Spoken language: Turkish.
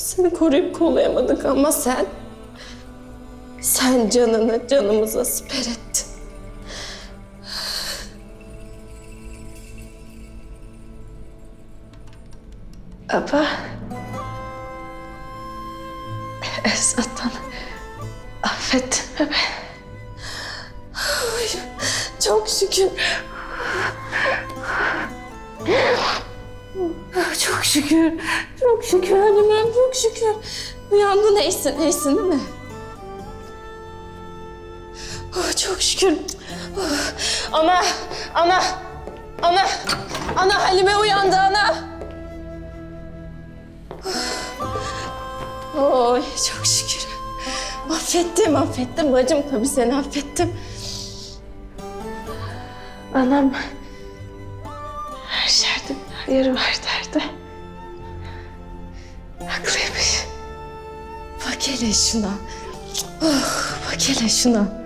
Seni koruyup kollayamadık ama sen... Sen canını canımıza siper ettin. Baba. Esat'tan affettin mi beni? Çok şükür. Çok şükür. Çok şükür Halimem, çok şükür. Uyandın, iyisin, iyisin değil mi? Oh, çok şükür. Oh, Ana, ana, ana, ana Halime uyandı ana. Oh, Oy, çok şükür. Affettim, affettim bacım. Tabii seni affettim. Anam yeri var derdi. Haklıymış. Bak hele şuna. Oh, bak hele şuna.